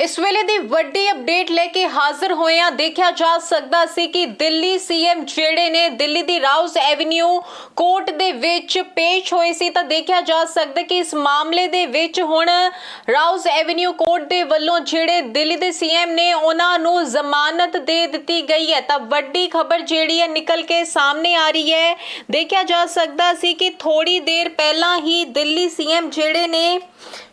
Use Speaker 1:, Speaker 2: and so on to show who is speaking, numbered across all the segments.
Speaker 1: ਇਸ ਵੇਲੇ ਦੀ ਵੱਡੀ ਅਪਡੇਟ ਲੈ ਕੇ ਹਾਜ਼ਰ ਹੋਏ ਆ ਦੇਖਿਆ ਜਾ ਸਕਦਾ ਸੀ ਕਿ ਦਿੱਲੀ ਸੀਐਮ ਜਿਹੜੇ ਨੇ, ਦਿੱਲੀ ਦੀ ਰਾਉਸ ਐਵਨਿਊ ਕੋਰਟ ਦੇ ਵਿੱਚ ਪੇਸ਼ ਹੋਏ ਸੀ। ਤਾਂ ਦੇਖਿਆ ਜਾ ਸਕਦਾ ਕਿ ਇਸ ਮਾਮਲੇ ਦੇ ਵਿੱਚ ਹੁਣ ਰਾਉਸ ਐਵਨਿਊ ਕੋਰਟ ਦੇ ਵੱਲੋਂ ਜਿਹੜੇ ਦਿੱਲੀ ਦੇ ਸੀਐਮ ਨੇ, ਉਹਨਾਂ ਨੂੰ ਜ਼ਮਾਨਤ ਦੇ ਦਿੱਤੀ ਗਈ ਹੈ। ਤਾਂ ਵੱਡੀ ਖਬਰ ਜਿਹੜੀ ਹੈ, ਨਿਕਲ ਕੇ ਸਾਹਮਣੇ ਆ ਰਹੀ ਹੈ। ਦੇਖਿਆ ਜਾ ਸਕਦਾ ਸੀ ਕਿ ਥੋੜੀ ਦੇਰ ਪਹਿਲਾਂ ਹੀ ਦਿੱਲੀ ਸੀਐਮ ਜਿਹੜੇ ਨੇ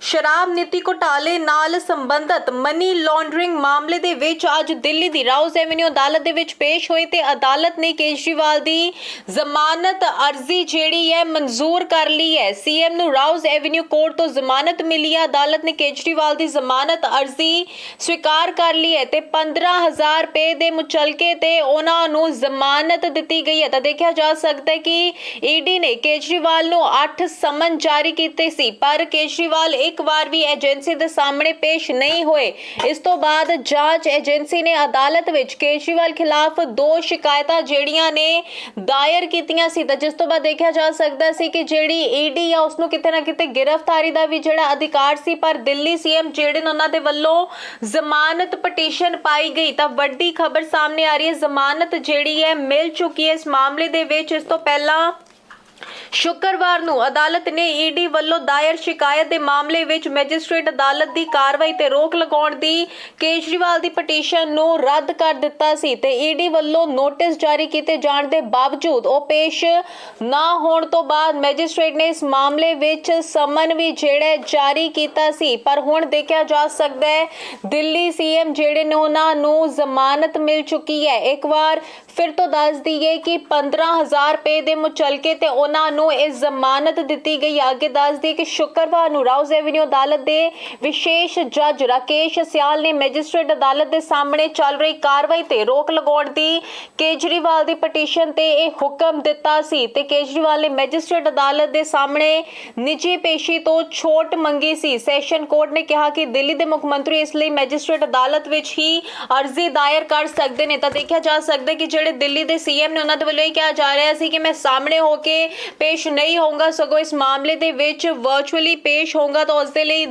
Speaker 1: ਸ਼ਰਾਬ ਨੀਤੀ ਘੁਟਾਲੇ ਨਾਲ ਸੰਬੰਧਿਤ ਮਨੀ ਲਾਂਡਰਿੰਗ ਮਾਮਲੇ ਦੇ ਵਿੱਚ ਅੱਜ ਦਿੱਲੀ ਦੀ ਰਾਉਸ ਐਵਨਿਊ ਅਦਾਲਤ ਦੇ ਵਿੱਚ ਪੇਸ਼ ਹੋਏ ਤੇ ਅਦਾਲਤ ਨੇ ਕੇਜਰੀਵਾਲ ਦੀ ਜ਼ਮਾਨਤ ਅਰਜ਼ੀ ਜਿਹੜੀ ਹੈ ਮਨਜ਼ੂਰ ਕਰ ਲਈ ਹੈ। ਸੀਐਮ ਨੂੰ ਰਾਉਸ ਐਵਨਿਊ ਕੋਰਟ ਤੋਂ ਜ਼ਮਾਨਤ ਮਿਲੀ ਹੈ। ਅਦਾਲਤ ਨੇ ਕੇਜਰੀਵਾਲ ਦੀ ਜ਼ਮਾਨਤ ਅਰਜ਼ੀ ਸਵੀਕਾਰ ਕਰ ਲਈ ਹੈ ਤੇ 15000 ਰੁਪਏ ਦੇ ਮੁਚਲਕੇ ਤੇ ਉਹਨਾਂ ਨੂੰ ਜ਼ਮਾਨਤ ਦਿੱਤੀ ਗਈ ਹੈ। ਤਾਂ ਦੇਖਿਆ ਜਾ ਸਕਦਾ ਹੈ ਕਿ ਈਡੀ ਨੇ ਕੇਜਰੀਵਾਲ ਨੂੰ 8 ਸਮਨ ਜਾਰੀ ਕੀਤੇ ਸੀ, ਪਰ ਕੇਜਰੀਵਾਲ ਇੱਕ ਵਾਰ ਵੀ ਏਜੰਸੀ ਦੇ ਸਾਹਮਣੇ ਪੇਸ਼ ਨਹੀਂ ਹੋਏ। ਇਸ ਤੋਂ ਬਾਅਦ ਜਾਂਚ ਏਜੰਸੀ ਨੇ ਅਦਾਲਤ ਵਿੱਚ ਕੇਜਰੀਵਾਲ ਖਿਲਾਫ ਦੋ ਸ਼ਿਕਾਇਤਾਂ ਜਿਹੜੀਆਂ ਨੇ ਦਾਇਰ ਕੀਤੀਆਂ ਸੀ ਤਾਂ ਜਿਸ ਤੋਂ ਬਾਅਦ ਦੇਖਿਆ ਜਾ ਸਕਦਾ ਸੀ ਕਿ ਜਿਹੜੀ ਈਡੀ ਆ ਉਸ ਨੂੰ ਕਿਤੇ ਨਾ ਕਿਤੇ ਗ੍ਰਿਫਤਾਰੀ ਦਾ ਵੀ ਜਿਹੜਾ ਅਧਿਕਾਰ ਸੀ, ਪਰ ਦਿੱਲੀ ਸੀਐਮ ਜਿਹੜੇ ਨੇ ਉਹਨਾਂ ਦੇ ਵੱਲੋਂ ਜ਼ਮਾਨਤ ਪਟੀਸ਼ਨ ਪਾਈ ਗਈ ਤਾਂ ਵੱਡੀ ਖਬਰ ਸਾਹਮਣੇ ਆ ਰਹੀ ਹੈ। ਜ਼ਮਾਨਤ ਜਿਹੜੀ ਹੈ, ਮਿਲ ਚੁੱਕੀ ਹੈ ਇਸ ਮਾਮਲੇ ਦੇ ਵਿੱਚ। ਇਸ ਤੋਂ ਪਹਿਲਾਂ ਸ਼ੁੱਕਰਵਾਰ ਨੂੰ ਅਦਾਲਤ ਨੇ ਈਡੀ ਵੱਲੋਂ ਦਾਇਰ ਸ਼ਿਕਾਇਤ ਦੇ ਮਾਮਲੇ ਵਿੱਚ ਮੈਜਿਸਟ੍ਰੇਟ ਅਦਾਲਤ ਦੀ ਕਾਰਵਾਈ ਤੇ ਰੋਕ ਲਗਾਉਣ ਦੀ ਕੇਜਰੀਵਾਲ ਦੀ ਪਟੀਸ਼ਨ ਨੂੰ ਰੱਦ ਕਰ ਦਿੱਤਾ ਸੀ ਤੇ ਈਡੀ ਵੱਲੋਂ ਨੋਟਿਸ ਜਾਰੀ ਕੀਤੇ ਜਾਣ ਦੇ ਬਾਵਜੂਦ ਉਹ ਪੇਸ਼ ਨਾ ਹੋਣ ਤੋਂ ਬਾਅਦ ਮੈਜਿਸਟ੍ਰੇਟ ਨੇ ਇਸ ਮਾਮਲੇ ਵਿੱਚ ਸਮਨ ਵੀ ਜਿਹੜਾ ਜਾਰੀ ਕੀਤਾ ਸੀ। ਪਰ ਹੁਣ ਦੇਖਿਆ ਜਾ ਸਕਦਾ ਹੈ, ਦਿੱਲੀ ਸੀਐਮ ਜਿਹੜੇ ਨੇ ਉਹਨਾਂ ਨੂੰ ਜ਼ਮਾਨਤ ਮਿਲ ਚੁੱਕੀ ਹੈ। ਇੱਕ ਵਾਰ ਫਿਰ ਤੋਂ ਦੱਸ ਦਈਏ ਕਿ 15000 ਰੁਪਏ ਦੇ ਮੁਚਲਕੇ ਤੇ ਉਹਨਾਂ ਨੂੰ ਇਹ ਜ਼ਮਾਨਤ ਦਿੱਤੀ ਗਈ ਹੈ। ਅੱਗੇ ਦੱਸ ਦਈਏ ਕਿ ਸ਼ੁੱਕਰਵਾਰ ਨੂੰ ਰਾਉਜ਼ ਐਵਨਿਊ ਅਦਾਲਤ ਦੇ ਵਿਸ਼ੇਸ਼ ਜੱਜ ਰਾਕੇਸ਼ ਸਿਆਲ ਨੇ ਮੈਜਿਸਟ੍ਰੇਟ ਅਦਾਲਤ ਦੇ ਸਾਹਮਣੇ ਚੱਲ ਰਹੀ ਕਾਰਵਾਈ ਤੇ ਰੋਕ ਲਗਾਉਣ ਦੀ ਕੇਜਰੀਵਾਲ ਦੀ ਪਟੀਸ਼ਨ ਤੇ ਇਹ ਹੁਕਮ ਦਿੱਤਾ ਸੀ ਤੇ ਕੇਜਰੀਵਾਲ ਨੇ ਮੈਜਿਸਟ੍ਰੇਟ ਅਦਾਲਤ ਦੇ ਸਾਹਮਣੇ ਨਿੱਜੀ ਪੇਸ਼ੀ ਤੋਂ ਛੋਟ ਮੰਗੀ ਸੀ ਸੈਸ਼ਨ ਕੋਰਟ ਨੇ ਕਿਹਾ ਕਿ ਦਿੱਲੀ ਦੇ ਮੁੱਖ ਮੰਤਰੀ ਇਸ ਲਈ ਮੈਜਿਸਟ੍ਰੇਟ ਅਦਾਲਤ ਵਿੱਚ ਹੀ ਅਰਜ਼ੀ ਦਾਇਰ ਕਰ ਸਕਦੇ ਨੇ ਤਾਂ ਦੇਖਿਆ ਜਾ ਸਕਦਾ ਕਿ ਜਿਹੜੇ ਦਿੱਲੀ ਦੇ ਸੀਐਮ ਨੇ ਉਹਨਾਂ ਦੇ ਵੱਲੋਂ ਇਹ ਕਿਹਾ ਜਾ ਰਿਹਾ ਸੀ ਕਿ ਮੈਂ ਸਾਹਮਣੇ ਹੋ ਕੇ ਪੇਸ਼ ਨਹੀਂ ਹੋਊਗਾ, ਸਗੋਂ ਇਸ ਮਾਮਲੇ ਦੇ ਵਿੱਚ ਵਰਚੁਅਲੀ ਪੇਸ਼ ਹੋਊਗਾ ਤਾਂ ਉਸ ਦੇ ਲਈ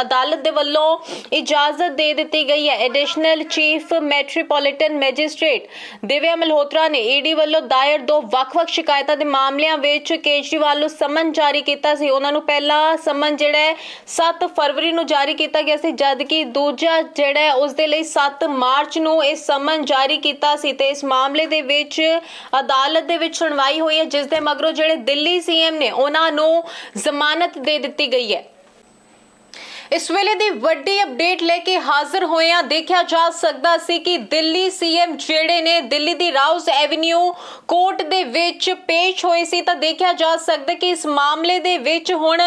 Speaker 1: ਅਦਾਲਤ ਦੇ ਵੱਲੋਂ ਇਜਾਜ਼ਤ ਦੇ ਦਿੱਤੀ ਗਈ ਹੈ। Additional chief metropolitan magistrate Divya Malhotra ਨੇ ਈਡੀ ਵੱਲੋਂ ਦਾਇਰ ਦੋ ਵੱਖ-ਵੱਖ ਸ਼ਿਕਾਇਤਾਂ ਦੇ ਮਾਮਲਿਆਂ ਵਿੱਚ ਕੇਜਰੀਵਾਲ ਨੂੰ ਸਮਨ ਜਾਰੀ ਕੀਤਾ ਸੀ। ਉਹਨਾਂ ਨੂੰ ਪਹਿਲਾ ਸਮਨ ਜਿਹੜਾ ਹੈ 7 ਫਰਵਰੀ ਨੂੰ ਜਾਰੀ ਕੀਤਾ ਗਿਆ ਸੀ, ਜਦਕਿ ਦੂਜਾ ਜਿਹੜਾ ਹੈ ਉਸ ਦੇ ਲਈ 7 ਮਾਰਚ ਨੂੰ ਇਹ ਸਮਨ ਜਾਰੀ ਕੀਤਾ ਸੀ। ਤੇ ਇਸ ਮਾਮਲੇ ਦੇ ਵਿੱਚ ਅਦਾਲਤ ਦੇ ਵਿੱਚ ਸੁਣਵਾਈ ਹੋਈ ਹੈ ਜਿਸ ਦੇ ਮਗਰੋਂ ਜਿਹੜੇ ਦਿੱਲੀ ਸੀਐਮ ਨੇ ਉਹਨਾਂ ਨੂੰ ਜ਼ਮਾਨਤ ਦੇ ਦਿੱਤੀ ਗਈ ਹੈ। ਇਸ ਵੇਲੇ ਦੀ ਵੱਡੀ ਅਪਡੇਟ ਲੈ ਕੇ ਹਾਜ਼ਰ ਹੋਏ ਆ ਦੇਖਿਆ ਜਾ ਸਕਦਾ ਸੀ ਕਿ ਦਿੱਲੀ ਸੀਐਮ ਜਿਹੜੇ ਨੇ, ਦਿੱਲੀ ਦੀ ਰਾਉਸ ਐਵਨਿਊ ਕੋਰਟ ਦੇ ਵਿੱਚ ਪੇਸ਼ ਹੋਏ ਸੀ ਤਾਂ ਦੇਖਿਆ ਜਾ ਸਕਦਾ ਕਿ ਇਸ ਮਾਮਲੇ ਦੇ ਵਿੱਚ ਹੁਣ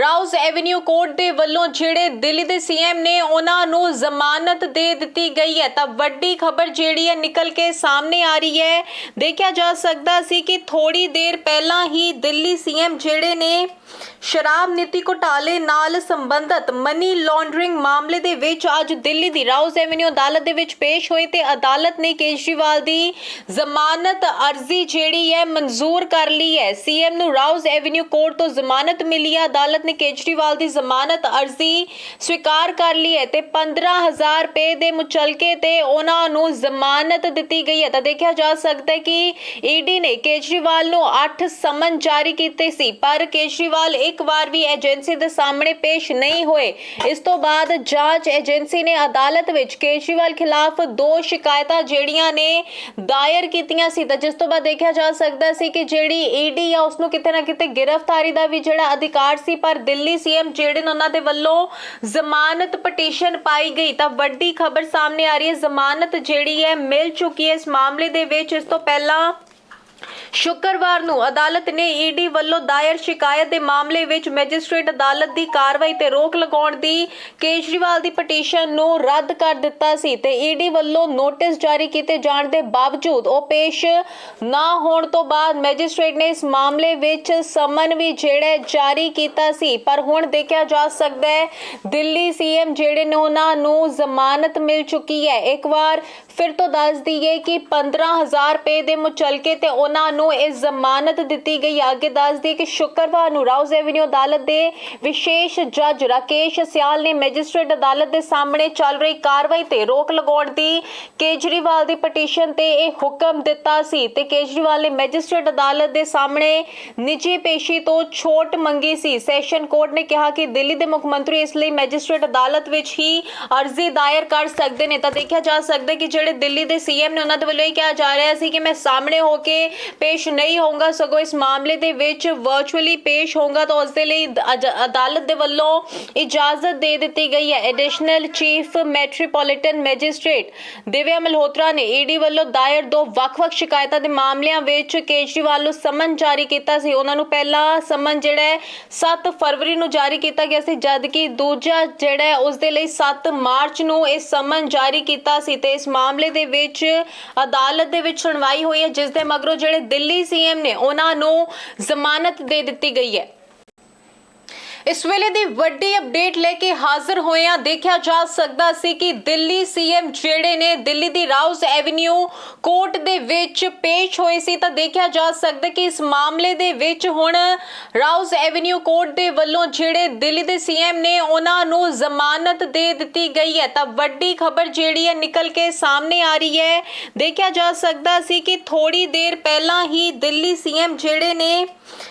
Speaker 1: ਰਾਉਸ ਐਵਨਿਊ ਕੋਰਟ ਦੇ ਵੱਲੋਂ ਜਿਹੜੇ ਦਿੱਲੀ ਦੇ ਸੀਐਮ ਨੇ ਉਹਨਾਂ ਨੂੰ ਜ਼ਮਾਨਤ ਦੇ ਦਿੱਤੀ ਗਈ ਹੈ। ਤਾਂ ਵੱਡੀ ਖਬਰ ਜਿਹੜੀ ਹੈ ਨਿਕਲ ਕੇ ਸਾਹਮਣੇ ਆ ਰਹੀ ਹੈ। ਦੇਖਿਆ ਜਾ ਸਕਦਾ ਸੀ ਕਿ ਥੋੜੀ ਦੇਰ ਪਹਿਲਾਂ ਹੀ ਦਿੱਲੀ ਸੀਐਮ ਜਿਹੜੇ ਨੇ ਸ਼ਰਾਬ ਨੀਤੀ ਘੁਟਾਲੇ ਨਾਲ ਸੰਬੰਧਿਤ ਮਨੀ ਲਾਂਡਰਿੰਗ ਮਾਮਲੇ ਦੇ ਵਿੱਚ ਅੱਜ ਦਿੱਲੀ ਦੀ ਰਾਉਸ ਐਵਨਿਊ ਅਦਾਲਤ ਦੇ ਵਿੱਚ ਪੇਸ਼ ਹੋਏ ਤੇ ਅਦਾਲਤ ਨੇ ਕੇਜਰੀਵਾਲ ਦੀ ਜ਼ਮਾਨਤ ਅਰਜ਼ੀ ਜਿਹੜੀ ਹੈ ਮਨਜ਼ੂਰ ਕਰ ਲਈ ਹੈ। ਸੀਐਮ ਨੂੰ ਰਾਉਸ ਐਵਨਿਊ ਕੋਰਟ ਤੋਂ ਜ਼ਮਾਨਤ ਮਿਲੀ ਹੈ। ਅਦਾਲਤ ਨੇ ਕੇਜਰੀਵਾਲ ਦੀ ਜ਼ਮਾਨਤ ਅਰਜ਼ੀ ਸਵੀਕਾਰ ਕਰ ਲਈ ਹੈ ਤੇ 15000 ਰੁਪਏ ਦੇ ਮੁਚਲਕੇ ਤੇ ਉਹਨਾਂ ਨੂੰ ਜ਼ਮਾਨਤ ਦਿੱਤੀ ਗਈ ਹੈ। ਤਾਂ ਦੇਖਿਆ ਜਾ ਸਕਦਾ ਹੈ ਕਿ ਈਡੀ ਨੇ ਕੇਜਰੀਵਾਲ ਨੂੰ 8 ਸਮਨ ਜਾਰੀ ਕੀਤੇ ਸੀ, ਪਰ ਕੇਜਰੀਵਾਲ ਇੱਕ ਵਾਰ ਵੀ ਏਜੰਸੀ ਦੇ ਸਾਹਮਣੇ ਪੇਸ਼ ਨਹੀਂ ਹੋਏ। ਇਸ ਤੋਂ ਬਾਅਦ ਜਾਂਚ ਏਜੰਸੀ ਨੇ ਅਦਾਲਤ ਵਿੱਚ ਕੇਜਰੀਵਾਲ ਖਿਲਾਫ ਦੋ ਸ਼ਿਕਾਇਤਾਂ ਜਿਹੜੀਆਂ ਨੇ ਦਾਇਰ ਕੀਤੀਆਂ ਸੀ। ਤਾਂ ਜਿਸ ਤੋਂ ਬਾਅਦ ਦੇਖਿਆ ਜਾ ਸਕਦਾ ਸੀ ਕਿ ਜਿਹੜੀ ਈਡੀ ਆ ਉਸ ਨੂੰ ਕਿਤੇ ਨਾ ਕਿਤੇ ਗ੍ਰਿਫਤਾਰੀ ਦਾ ਵੀ ਜਿਹੜਾ ਅਧਿਕਾਰ ਸੀ, ਪਰ ਦਿੱਲੀ ਸੀਐਮ ਜਿਹੜੇ ਨੇ ਉਹਨਾਂ ਦੇ ਵੱਲੋਂ ਜ਼ਮਾਨਤ ਪਟੀਸ਼ਨ ਪਾਈ ਗਈ। ਤਾਂ ਵੱਡੀ ਖਬਰ ਸਾਹਮਣੇ ਆ ਰਹੀ ਹੈ, ਜ਼ਮਾਨਤ ਜਿਹੜੀ ਹੈ, ਮਿਲ ਚੁੱਕੀ ਹੈ ਇਸ ਮਾਮਲੇ ਦੇ ਵਿੱਚ। ਇਸ ਤੋਂ ਪਹਿਲਾਂ ਸ਼ੁੱਕਰਵਾਰ ਨੂੰ ਅਦਾਲਤ ਨੇ ਈਡੀ ਵੱਲੋਂ ਦਾਇਰ ਸ਼ਿਕਾਇਤ ਦੇ ਮਾਮਲੇ ਵਿੱਚ ਮੈਜਿਸਟ੍ਰੇਟ ਅਦਾਲਤ ਦੀ ਕਾਰਵਾਈ ਤੇ ਰੋਕ ਲਗਾਉਣ ਦੀ ਕੇਜਰੀਵਾਲ ਦੀ ਪਟੀਸ਼ਨ ਨੂੰ ਰੱਦ ਕਰ ਦਿੱਤਾ ਸੀ ਤੇ ਈਡੀ ਵੱਲੋਂ ਨੋਟਿਸ ਜਾਰੀ ਕੀਤੇ ਜਾਣ ਦੇ ਬਾਵਜੂਦ ਉਹ ਪੇਸ਼ ਨਾ ਹੋਣ ਤੋਂ ਬਾਅਦ ਮੈਜਿਸਟ੍ਰੇਟ ਨੇ ਇਸ ਮਾਮਲੇ ਵਿੱਚ ਸਮਨ ਵੀ ਜਿਹੜਾ ਜਾਰੀ ਕੀਤਾ ਸੀ। ਪਰ ਹੁਣ ਦੇਖਿਆ ਜਾ ਸਕਦਾ ਹੈ ਦਿੱਲੀ ਸੀਐਮ ਜਿਹੜੇ ਨੇ ਉਹਨਾਂ ਨੂੰ ਜ਼ਮਾਨਤ ਮਿਲ ਚੁੱਕੀ ਹੈ। ਇੱਕ ਵਾਰ ਫਿਰ ਤੋਂ ਦੱਸ ਦਈਏ ਕਿ 15000 ਰੁਪਏ ਦੇ ਮੁਚਲਕੇ ਤੇ ਉਹਨਾਂ ਨੂੰ ਇਹ ਜ਼ਮਾਨਤ ਦਿੱਤੀ ਗਈ। ਅੱਗੇ ਦੱਸ ਦਈਏ ਕਿ ਸ਼ੁੱਕਰਵਾਰ ਨੂੰ ਰਾਉਜ਼ ਐਵਨਿਊ ਅਦਾਲਤ ਦੇ ਵਿਸ਼ੇਸ਼ ਜੱਜ ਰਾਕੇਸ਼ ਸਿਆਲ ਨੇ ਮੈਜਿਸਟ੍ਰੇਟ ਅਦਾਲਤ ਦੇ ਸਾਹਮਣੇ ਚੱਲ ਰਹੀ ਕਾਰਵਾਈ ਤੇ ਰੋਕ ਲਗਾਉਣ ਦੀ ਕੇਜਰੀਵਾਲ ਦੀ ਪਟੀਸ਼ਨ ਤੇ ਇਹ ਹੁਕਮ ਦਿੱਤਾ ਸੀ ਤੇ ਕੇਜਰੀਵਾਲ ਨੇ ਮੈਜਿਸਟ੍ਰੇਟ ਅਦਾਲਤ ਦੇ ਸਾਹਮਣੇ ਨਿੱਜੀ ਪੇਸ਼ੀ ਤੋਂ ਛੋਟ ਮੰਗੀ ਸੀ। ਸੈਸ਼ਨ ਕੋਰਟ ਨੇ ਕਿਹਾ ਕਿ ਦਿੱਲੀ ਦੇ ਮੁੱਖ ਮੰਤਰੀ ਇਸ ਲਈ ਮੈਜਿਸਟ੍ਰੇਟ ਅਦਾਲਤ ਵਿੱਚ ਹੀ ਅਰਜ਼ੀ ਦਾਇਰ ਕਰ ਸਕਦੇ ਨੇ। ਤਾਂ ਦੇਖਿਆ ਜਾ ਸਕਦਾ ਕਿ ਜਿਹੜੇ ਦਿੱਲੀ ਦੇ ਸੀਐਮ ਨੇ ਉਹਨਾਂ ਦੇ ਵੱਲੋਂ ਇਹ ਕਿਹਾ ਜਾ ਰਿਹਾ ਸੀ ਕਿ ਮੈਂ ਸਾਹਮਣੇ ਹੋ ਕੇ ਪੇਸ਼ ਨਹੀਂ ਹੋਊਗਾ, ਸਗੋਂ ਇਸ ਮਾਮਲੇ ਦੇ ਵਿੱਚ ਵਰਚੁਅਲੀ ਪੇਸ਼ ਹੋਊਗਾ ਤਾਂ ਉਸ ਦੇ ਲਈ ਅਦਾਲਤ ਦੇ ਵੱਲੋਂ ਇਜਾਜ਼ਤ ਦੇ ਦਿੱਤੀ ਗਈ ਹੈ। Additional chief metropolitan magistrate Divya Malhotra ਨੇ ਈਡੀ ਵੱਲੋਂ ਦਾਇਰ ਦੋ ਵੱਖ-ਵੱਖ ਸ਼ਿਕਾਇਤਾਂ ਦੇ ਮਾਮਲਿਆਂ ਵਿੱਚ ਕੇਜਰੀਵਾਲ ਨੂੰ ਸਮਨ ਜਾਰੀ ਕੀਤਾ ਸੀ। ਉਹਨਾਂ ਨੂੰ ਪਹਿਲਾ ਸਮਨ ਜਿਹੜਾ ਹੈ 7 ਫਰਵਰੀ ਨੂੰ ਜਾਰੀ ਕੀਤਾ ਗਿਆ ਸੀ, ਜਦਕਿ ਦੂਜਾ ਜਿਹੜਾ ਹੈ ਉਸ ਦੇ ਲਈ 7 ਮਾਰਚ ਨੂੰ ਇਹ ਸਮਨ ਜਾਰੀ ਕੀਤਾ ਸੀ। ਤੇ ਇਸ ਮਾਮਲੇ ਦੇ ਵਿੱਚ ਅਦਾਲਤ ਦੇ ਵਿੱਚ ਸੁਣਵਾਈ ਹੋਈ ਹੈ ਜਿਸ ਦੇ ਮਗਰੋਂ ਜਿਹੜੇ ਦਿੱਲੀ ਸੀਐਮ ਨੇ ਉਹਨਾਂ ਨੂੰ ਜ਼ਮਾਨਤ ਦੇ ਦਿੱਤੀ ਗਈ ਹੈ। ਇਸ ਵੇਲੇ ਦੀ ਵੱਡੀ ਅਪਡੇਟ ਲੈ ਕੇ ਹਾਜ਼ਰ ਹੋਏ ਆ ਦੇਖਿਆ ਜਾ ਸਕਦਾ ਸੀ ਕਿ ਦਿੱਲੀ ਸੀਐਮ ਜਿਹੜੇ ਨੇ, ਦਿੱਲੀ ਦੀ ਰਾਉਜ਼ ਐਵਨਿਊ ਕੋਰਟ ਦੇ ਵਿੱਚ ਪੇਸ਼ ਹੋਏ ਸੀ ਤਾਂ ਦੇਖਿਆ ਜਾ ਸਕਦਾ ਕਿ ਇਸ ਮਾਮਲੇ ਦੇ ਵਿੱਚ ਹੁਣ ਰਾਉਜ਼ ਐਵਨਿਊ ਕੋਰਟ ਦੇ ਵੱਲੋਂ ਜਿਹੜੇ ਦਿੱਲੀ ਦੇ ਸੀਐਮ ਨੇ, ਉਹਨਾਂ ਨੂੰ ਜ਼ਮਾਨਤ ਦੇ ਦਿੱਤੀ ਗਈ ਹੈ। ਤਾਂ ਵੱਡੀ ਖਬਰ ਜਿਹੜੀ ਹੈ ਨਿਕਲ ਕੇ ਸਾਹਮਣੇ ਆ ਰਹੀ ਹੈ। ਦੇਖਿਆ ਜਾ ਸਕਦਾ ਸੀ ਕਿ ਥੋੜੀ ਦੇਰ ਪਹਿਲਾਂ ਹੀ ਦਿੱਲੀ ਸੀਐਮ ਜਿਹੜੇ ਨੇ,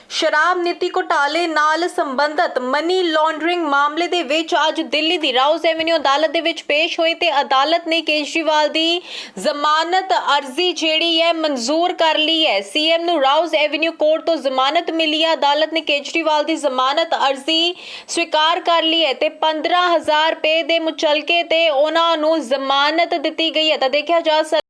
Speaker 1: ਸ਼ਰਾਬ ਨੀਤੀ ਘੁਟਾਲੇ ਨਾਲ ਸੰਬੰਧਿਤ ਮਨੀ ਲਾਂਡਰਿੰਗ ਮਾਮਲੇ ਦੇ ਵਿੱਚ ਅੱਜ ਦਿੱਲੀ ਦੀ ਰਾਉਜ਼ ਐਵਨਿਊ ਅਦਾਲਤ ਦੇ ਵਿੱਚ ਪੇਸ਼ ਹੋਏ ਤੇ ਅਦਾਲਤ ਨੇ ਕੇਜਰੀਵਾਲ ਦੀ ਜ਼ਮਾਨਤ ਅਰਜ਼ੀ ਜਿਹੜੀ ਹੈ ਮਨਜ਼ੂਰ ਕਰ ਲਈ ਹੈ। ਸੀਐਮ ਨੂੰ ਰਾਉਜ਼ ਐਵਨਿਊ ਕੋਰਟ ਤੋਂ ਜ਼ਮਾਨਤ ਮਿਲੀ ਹੈ। ਅਦਾਲਤ ਨੇ ਕੇਜਰੀਵਾਲ ਦੀ ਜ਼ਮਾਨਤ ਅਰਜ਼ੀ ਸਵੀਕਾਰ ਕਰ ਲਈ ਹੈ ਤੇ 15000 ਰੁਪਏ ਦੇ ਮੁਚਲਕੇ ਤੇ ਉਹਨਾਂ ਨੂੰ ਜ਼ਮਾਨਤ ਦਿੱਤੀ ਗਈ ਹੈ। ਤਾਂ ਦੇਖਿਆ ਜਾ ਸਕਦਾ